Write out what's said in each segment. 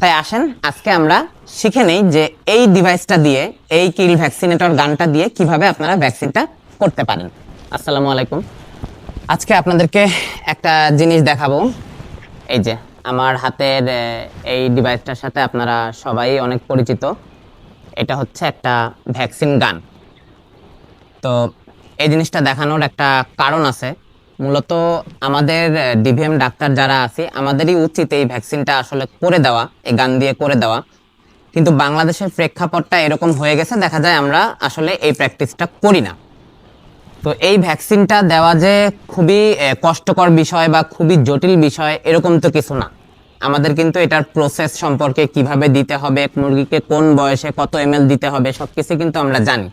তাই আসেন, আজকে আমরা শিখে নেই যে এই ডিভাইসটা দিয়ে, এই কিল ভ্যাকসিনেটর গানটা দিয়ে কীভাবে আপনারা ভ্যাকসিনটা করতে পারেন। আসসালামু আলাইকুম। আজকে আপনাদেরকে একটা জিনিস দেখাবো। এই যে, আমার হাতের এই ডিভাইসটার সাথে আপনারা সবাই অনেক পরিচিত। এটা হচ্ছে একটা ভ্যাকসিন গান তো এই জিনিসটা দেখানোর একটা কারণ আছে। মূলত আমাদের ডিভিএম ডাক্তার যারা আছে, আমাদেরই উচিত এই ভ্যাকসিনটা আসলে করে দেওয়া, এই গান দিয়ে করে দেওয়া। কিন্তু বাংলাদেশের প্রেক্ষাপটটা এরকম হয়ে গেছে, দেখা যায় আমরা আসলে এই প্র্যাকটিসটা করি না। তো এই ভ্যাকসিনটা দেওয়া যে খুবই কষ্টকর বিষয় বা খুবই জটিল বিষয়, এরকম তো কিছু না। আমাদের কিন্তু এটার প্রসেস সম্পর্কে কীভাবে দিতে হবে, মুরগিকে কোন বয়সে কত এম দিতে হবে সব কিছু কিন্তু আমরা জানি।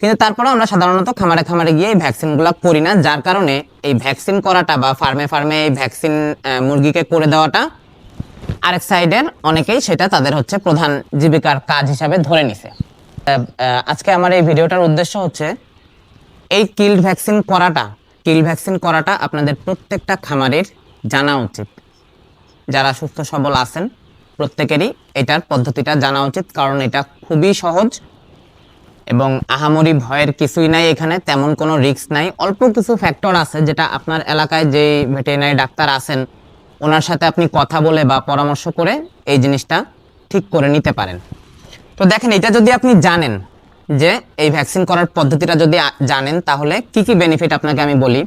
কিন্তু তারপরেও আমরা সাধারণত খামারে খামারে গিয়ে এই ভ্যাকসিনগুলো করি না, যার কারণে এই ভ্যাকসিন করাটা বা ফার্মে ফার্মে এই ভ্যাকসিন মুরগিকে করে দেওয়াটা আরেক সাইডের অনেকেই সেটা তাদের হচ্ছে প্রধান জীবিকার কাজ হিসাবে ধরে নিছে। আজকে আমার এই ভিডিওটার উদ্দেশ্য হচ্ছে এই কিল্ড ভ্যাকসিন করাটা কিল ভ্যাকসিন করাটা আপনাদের প্রত্যেকটা খামারের জানা উচিত। যারা সুস্থ সবল আছেন, প্রত্যেকেরই এটার পদ্ধতিটা জানা উচিত, কারণ এটা খুবই সহজ এবং আহামরি ভয়ের কিছুই নাই এখানে, তেমন কোনো রিস্ক নাই। অল্প কিছু ফ্যাক্টর আছে যেটা আপনার এলাকায় যেই ভেটেরিনারি ডাক্তার আছেন, ওনার সাথে আপনি কথা বলে বা পরামর্শ করে এই জিনিসটা ঠিক করে নিতে পারেন। তো দেখেন, এটা যদি আপনি জানেন যে এই ভ্যাকসিন করার পদ্ধতিটা যদি জানেন, তাহলে কি কি বেনিফিট আপনাকে আমি বলি?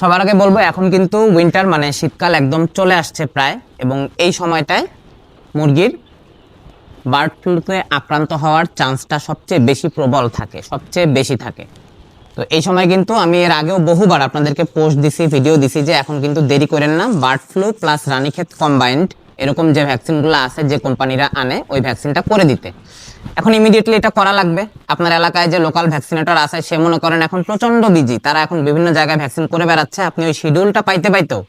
সবার আগে বলব, এখন কিন্তু উইন্টার মানে শীতকাল একদম চলে আসছে প্রায় এবং এই সময়টায় মুরগির বার্ড ফ্লুতে আক্রান্ত হওয়ার চান্সটা সবচেয়ে বেশি প্রবল থাকে, সবচেয়ে বেশি থাকে। তো এই সময় কিন্তু আমি এর আগেও বহুবার আপনাদেরকে পোস্ট দিছি, ভিডিও দিছি যে এখন কিন্তু দেরি করেন না। Bird flu plus Ranikhet combined এরকম যে ভ্যাকসিনগুলো আছে যে কোম্পানিরা আনে, ওই ভ্যাকসিনটা করে দিতে। এখন ইমিডিয়েটলি এটা করা লাগবে। আপনার এলাকায় যে লোকাল ভ্যাকসিনেটর আছে, সে মনে করেন এখন প্রচণ্ড বিজি, তারা এখন বিভিন্ন জায়গায় ভ্যাকসিন করে বেড়াচ্ছে। আপনি ওই শিডিউলটা পাইতে পাইতেও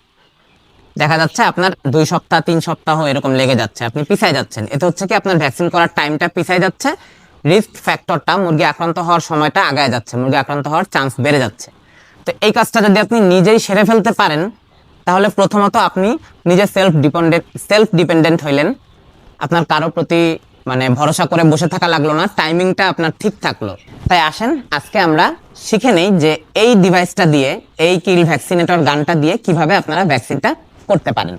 দেখা যাচ্ছে আপনার দুই সপ্তাহ, তিন সপ্তাহ এরকম লেগে যাচ্ছে। আপনি পিছাই যাচ্ছেন। এতে হচ্ছে কি আপনার ভ্যাকসিন করার টাইমটা পিছাই যাচ্ছে। রিস্ক ফ্যাক্টরটা মুরগি আক্রান্ত হওয়ার সময়টা আগায় যাচ্ছে। মুরগি আক্রান্ত হওয়ার চান্স বেড়ে যাচ্ছে। তো এই কাজটা যদি আপনি নিজেই সেরে ফেলতে পারেন, তাহলে প্রথমত আপনি নিজে সেলফ ডিপেন্ডেন্ট সেলফ ডিপেন্ডেন্ট হইলেন। আপনার কারও প্রতি মানে ভরসা করে বসে থাকা লাগল না। টাইমিংটা আপনার ঠিক থাকল। তাই আসেন, আজকে আমরা শিখে নেই যে এই ডিভাইসটা দিয়ে, এই কিল ভ্যাকসিনেটর গানটা দিয়ে কীভাবে আপনারা ভ্যাকসিনটা করতে পারেন।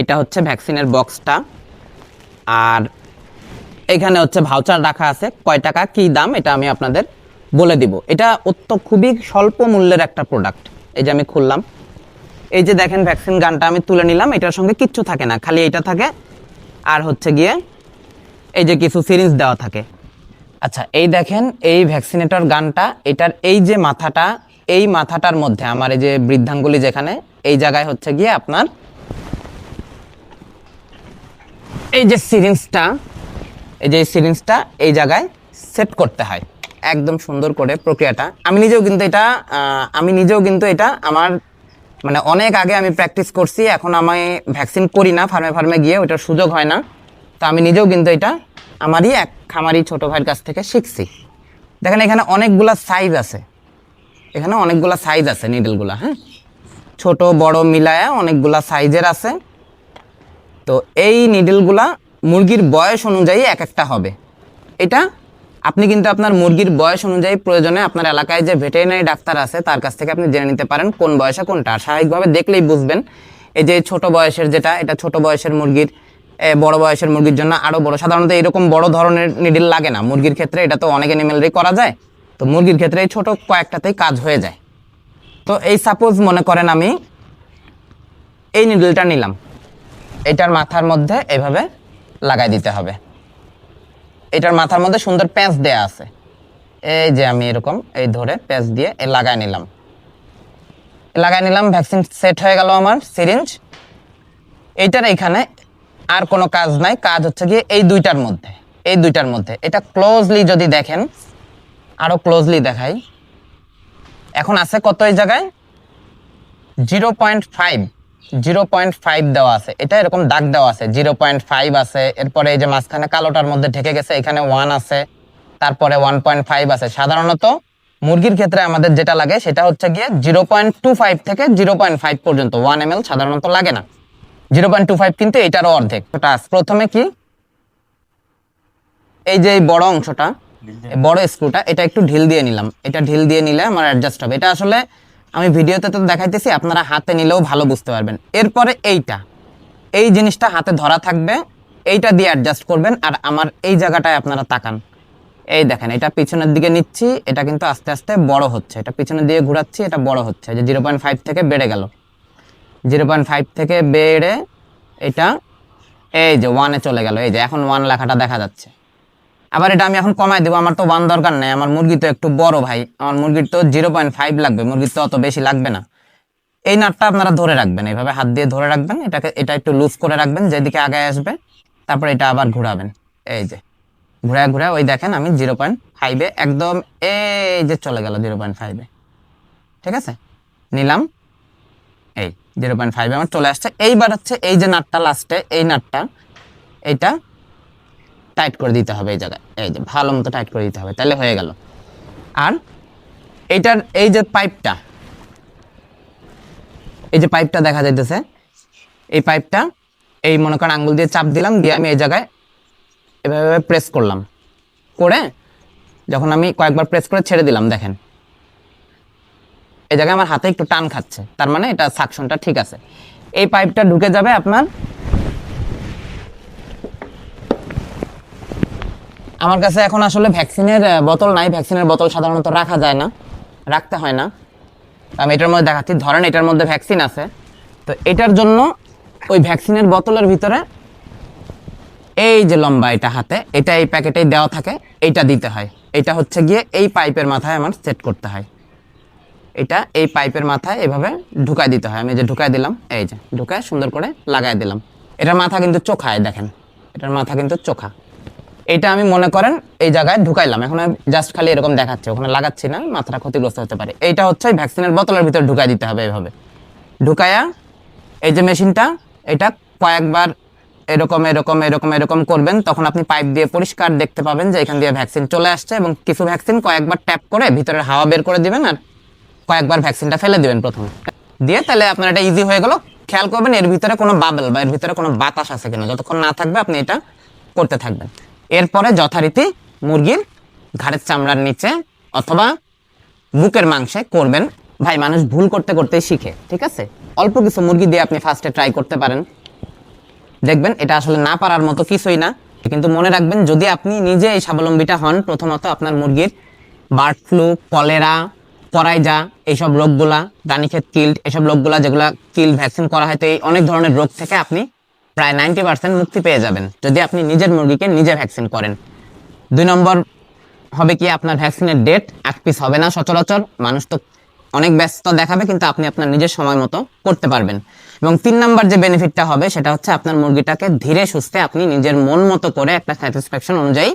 এটা হচ্ছে ভ্যাকসিনের বক্সটা। আর এখানে হচ্ছে ভাউচার রাখা আছে, কয় টাকা, কি দাম, এটা আমি আপনাদের বলে দিব। এটা অত্য খুবই স্বল্প মূল্যের একটা প্রোডাক্ট এই যে আমি খুললাম। এই যে দেখেন ভ্যাকসিন গানটা আমি তুলে নিলাম, এটার সঙ্গে কিচ্ছু থাকে না, খালি এটা থাকে। আর হচ্ছে গিয়ে এই যে কিছু সিরিঞ্জ দেওয়া থাকে। আচ্ছা এই দেখেন, এই ভ্যাকসিনেটর গানটা, এটার এই যে মাথাটা এই মাথাটার মধ্যে, আমার এই যে বৃদ্ধাঙ্গুলি যেখানে, এই জায়গায় হচ্ছে গিয়ে আপনার এই যে সিরিঞ্জটা, এই যে সিরিঞ্জটা এই জায়গায় সেট করতে হয়। একদম সুন্দর করে প্রক্রিয়াটা। আমি নিজেও কিন্তু এটা আমি নিজেও কিন্তু এটা আমার মানে অনেক আগে আমি প্র্যাকটিস করছি, এখন আমি ভ্যাকসিন করি না ফার্মে ফার্মে গিয়ে ওটার সুযোগ হয় না। তো আমি নিজেও কিন্তু এটা আমারই এক খামারি ছোটো ভাইয়ের কাছ থেকে শিখছি। দেখেন এখানে অনেকগুলা সাইজ আছে। এখানে অনেকগুলা সাইজ আছে নিডলগুলা হ্যাঁ? ছোট, বড় মিলায়া অনেকগুলা সাইজের আছে। তো এই নিডলগুলা মুরগির বয়স অনুযায়ী এক একটা হবে। এটা আপনি কিন্তু আপনার মুরগির বয়স অনুযায়ী প্রয়োজনে আপনার এলাকায় যে ভেটেরিনারি ডাক্তার আছে, তার কাছ থেকে আপনি জেনে নিতে পারেন কোন বয়সে কোনটা। স্বাভাবিকভাবে দেখলেই বুঝবেন, এই যে ছোট বয়সের যেটা, এটা ছোট বয়সের মুরগির বড় বয়সের মুরগির জন্য আরও বড়। সাধারণত এরকম বড় ধরনের নিডিল লাগে না। মুরগির ক্ষেত্রে এটা তো অনেক অ্যানিমেলেরই করা যায়। তো মুরগির ক্ষেত্রে এই ছোট কয়েকটাতেই কাজ হয়ে যায়। তো এই সাপোজ মনে করেন আমি এই নিডলটা নিলাম। এটার মাথার মধ্যে এভাবে লাগাই দিতে হবে। এটার মাথার মধ্যে সুন্দর প্যাঁচ দেয়া আছে। এই যে আমি এরকম এই ধরে প্যাঁচ দিয়ে এ লাগাই নিলাম। লাগাই নিলাম ভ্যাকসিন সেট হয়ে গেল আমার সিরিঞ্জ এইটার এখানে আর কোনো কাজ নাই, কাজ হচ্ছে গিয়ে এই দুইটার মধ্যে, এই দুইটার মধ্যে। এটা ক্লোজলি যদি দেখেন আরও ক্লোজলি দেখাই। এখন আছে কত এই জায়গায়? Zero point five zero point five দেওয়া আছে। এটা এরকম দাগ দেওয়া আছে জিরো পয়েন্ট ফাইভ আছে। এরপরে এই যে মাঝখানে কালোটার মধ্যে ঢেকে গেছে, এখানে ওয়ান আছে। তারপরে ওয়ান পয়েন্ট ফাইভ আছে। সাধারণত মুরগির ক্ষেত্রে আমাদের যেটা লাগে, সেটা হচ্ছে গিয়ে জিরো পয়েন্ট টু ফাইভ থেকে জিরো পয়েন্ট ফাইভ পর্যন্ত। ওয়ান এম সাধারণত লাগে না। জিরো পয়েন্ট টু ফাইভ কিন্তু এটারও অর্ধেক। প্রথমে কি? এই যে বড় অংশটা বড় স্ক্রুটা, এটা একটু ঢিল দিয়ে নিলাম। এটা ঢিল দিয়ে নিলে আমার অ্যাডজাস্ট হবে। এটা আসলে আমি ভিডিওতে তো দেখাইতেছি, আপনারা হাতে নিলেও ভালো বুঝতে পারবেন। এরপরে এইটা। এই জিনিসটা হাতে ধরা থাকবে, এইটা দিয়ে অ্যাডজাস্ট করবেন আর আমার এই জায়গাটায় আপনারা তাকান। এই দেখেন, এটা পিছনের দিকে নিচ্ছি, এটা কিন্তু আস্তে আস্তে বড় হচ্ছে। এটা পিছনের দিকে ঘোরাচ্ছি, এটা বড় হচ্ছে। যে জিরো থেকে বেড়ে গেল। জিরো থেকে বেড়ে এটা এই যে ওয়ানে চলে গেল। এই যে এখন ওয়ান লেখাটা দেখা যাচ্ছে। আবার এটা আমি এখন কমাই দেবো, আমার তো ওয়ান দরকার নেই, আমার মুরগি তো একটু বড় ভাই, আমার মুরগির তো জিরো পয়েন্ট ফাইভ লাগবে মুরগির তো অত বেশি লাগবে না। এই নাটটা আপনারা ধরে রাখবেন, এইভাবে হাত দিয়ে ধরে রাখবেন, এটাকে, এটা একটু লুজ করে রাখবেন, যেদিকে আগায় আসবে, তারপর এটা আবার ঘোরাবেন, এই যে। ঘুরে ঘুরে ওই দেখেন আমি জিরো পয়েন্ট ফাইভে একদম এই যে চলে গেল জিরো পয়েন্ট ফাইভে ঠিক আছে? নিলাম, এই জিরো পয়েন্ট ফাইভে আমার চলে আসছে। এইবার হচ্ছে এই যে নাটটা লাস্টে এই নাটটা, এইটা টাইট করে দিতে হবে এই জায়গায়। এই যে ভালো মতো টাইট করে দিতে হবে, তাহলে হয়ে গেল। আর এইটার এই যে পাইপটা এই যে পাইপটা দেখা যাইতেছে, এই পাইপটা এই মনে করেন আঙ্গুল দিয়ে চাপ দিলাম, দিয়ে আমি এই জায়গায় এভাবে প্রেস করলাম। করে যখন আমি কয়েকবার প্রেস করে ছেড়ে দিলাম, দেখেন। এই জায়গায় আমার হাতে একটু টান খাচ্ছে, তার মানে এটা সাকশনটা ঠিক আছে। এই পাইপটা ঢুকে যাবে আপনার আমার কাছে এখন আসলে ভ্যাকসিনের বোতল নাই। ভ্যাকসিনের বোতল সাধারণত রাখা যায় না, রাখতে হয় না। আমি এটার মধ্যে দেখাচ্ছি, ধরেন এটার মধ্যে ভ্যাকসিন আছে। তো এটার জন্য ওই ভ্যাকসিনের বোতলের ভিতরে এই যে লম্বা এটা হাতে, এটা এই প্যাকেটেই দেওয়া থাকে, এইটা দিতে হয়। এটা হচ্ছে গিয়ে এই পাইপের মাথায় আমার সেট করতে হয়। এটা এই পাইপের মাথায় এভাবে ঢুকাই দিতে হয়। আমি যে ঢুকাই দিলাম, এই যে ঢুকায় সুন্দর করে লাগাই দিলাম। এটার মাথা কিন্তু চোখায়, দেখেন। এটার মাথা কিন্তু চোখা। এটা আমি মনে করেন এই জায়গায় ঢুকাইলাম। এখন জাস্ট খালি এরকম দেখাচ্ছে, ওখানে লাগাচ্ছি না, মাথাটা ক্ষতিগ্রস্ত হতে পারে। এইটা হচ্ছে ভ্যাকসিনের বোতলের ভিতরে ঢুকাই দিতে হবে এভাবে। ঢুকায়া এই যে মেশিনটা, এটা কয়েকবার এরকম এরকম এরকম এরকম করবেন, তখন আপনি পাইপ দিয়ে পরিষ্কার দেখতে পাবেন যে এখান দিয়ে ভ্যাকসিন চলে আসছে এবং কিছু ভ্যাকসিন কয়েকবার ট্যাপ করে ভিতরের হাওয়া বের করে দিবেন আর কয়েকবার ভ্যাকসিনটা ফেলে দিবেন প্রথমে। দিয়ে তাহলে আপনার এটা ইজি হয়ে গেল। খেয়াল করবেন এর ভিতরে কোনো বাবেল বা এর ভিতরে কোনো বাতাস আছে কিনা। যতক্ষণ না থাকবে আপনি এটা করতে থাকবেন। এরপরে যথারীতি মুরগির ঘাড়ের চামড়ার নিচে অথবা বুকের মাংসে করবেন। ভাই, মানুষ ভুল করতে করতে শিখে, ঠিক আছে? অল্প কিছু মুরগি দিয়ে আপনি ফার্স্টে ট্রাই করতে পারেন। দেখবেন এটা আসলে না পারার মতো কিছুই না। কিন্তু মনে রাখবেন, যদি আপনি নিজে এই স্বাবলম্বীটা হন, প্রথমত আপনার মুরগির বার্ড ফ্লু, কলেরা পরাইজা এইসব রোগগুলা দানিক্ষেত কিল্ড, এসব রোগগুলা যেগুলা কিল্ড ভ্যাকসিন করা হয়, তো এই অনেক ধরনের রোগ থেকে আপনি প্রায় নাইনটি পার্সেন্ট মুক্তি পেয়ে যাবেন, যদি আপনি নিজের মুরগিকে নিজে ভ্যাকসিন করেন। দুই নম্বর হবে কি, আপনার ভ্যাকসিনের ডেট এক পিস হবে না সচরাচর, মানুষ তো অনেক ব্যস্ত দেখাবে, কিন্তু আপনি আপনার নিজের সময় মতো করতে পারবেন। এবং তিন নাম্বার যে বেনিফিটটা হবে, সেটা হচ্ছে আপনার মুরগিটাকে ধীরে সুস্থে আপনি নিজের মন মতো করে একটা স্যাটিসফ্যাকশন অনুযায়ী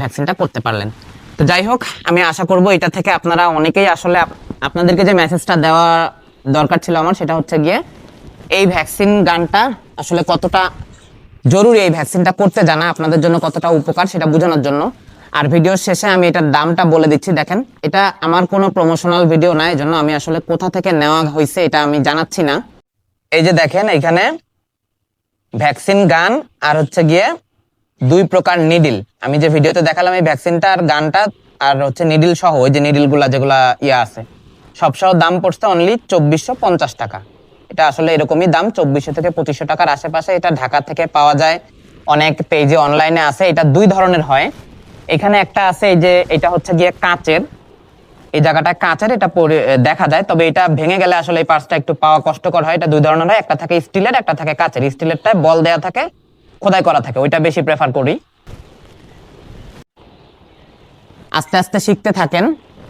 ভ্যাকসিনটা করতে পারলেন। তো যাই হোক, আমি আশা করব এটা থেকে আপনারা অনেকেই আসলে আপনাদেরকে যে মেসেজটা দেওয়া দরকার ছিল আমার, সেটা হচ্ছে গিয়ে এই ভ্যাকসিন গানটা আসলে কতটা জরুরি এই ভ্যাকসিনটা করতে জানা, আপনাদের জন্য কতটা উপকার সেটা বোঝানোর জন্য। আর ভিডিওর শেষে আমি এটার দামটা বলে দিচ্ছি, দেখেন, এটা আমার কোনো প্রমোশনাল ভিডিও না এই জন্য আমি আসলে কোথা থেকে নেওয়া হয়েছে এটা আমি জানাচ্ছি না। এই যে দেখেন, এখানে ভ্যাকসিন গান আর হচ্ছে গিয়ে দুই প্রকার নিডিল আমি যে ভিডিওতে দেখালাম এই ভ্যাকসিনটা আর গানটা আর হচ্ছে নিডিল সহ, ওই যে নিডিলগুলা যেগুলা ইয়ে আছে সব সহ দাম পড়ছে অনলি চব্বিশশো পঞ্চাশ টাকা। এটা আসলে এরকমই দাম, চব্বিশশো থেকে পঁচিশশো টাকার আশেপাশে এটা ঢাকা থেকে পাওয়া যায়। অনেক পেজে অনলাইনে আছে, এটা দুই ধরনের হয়। এখানে একটা আছে এই যে, এটা হচ্ছে গিয়ে কাঁচের। এই জায়গাটা কাঁচের, এটা দেখা যায়, তবে এটা ভেঙে গেলে আসলে এই পার্সটা একটু পাওয়া কষ্টকর হয়। এটা দুই ধরনের হয়, একটা থাকে স্টিলের, একটা থাকে কাঁচের। স্টিলেরটায় বল দেয়া থাকে, খোদাই করা থাকে, ওইটা বেশি প্রেফার করি। আস্তে আস্তে শিখতে থাকেন।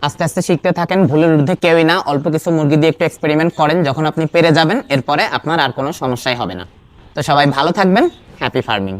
আস্তে আস্তে শিখতে থাকেন, ভুলের ঊর্ধ্বে কেউই না। অল্প কিছু মুরগি দিয়ে একটু এক্সপেরিমেন্ট করেন, যখন আপনি পেরে যাবেন, এরপরে আপনার আর কোনো সমস্যাই হবে না। তো সবাই ভালো থাকবেন হ্যাপি ফার্মিং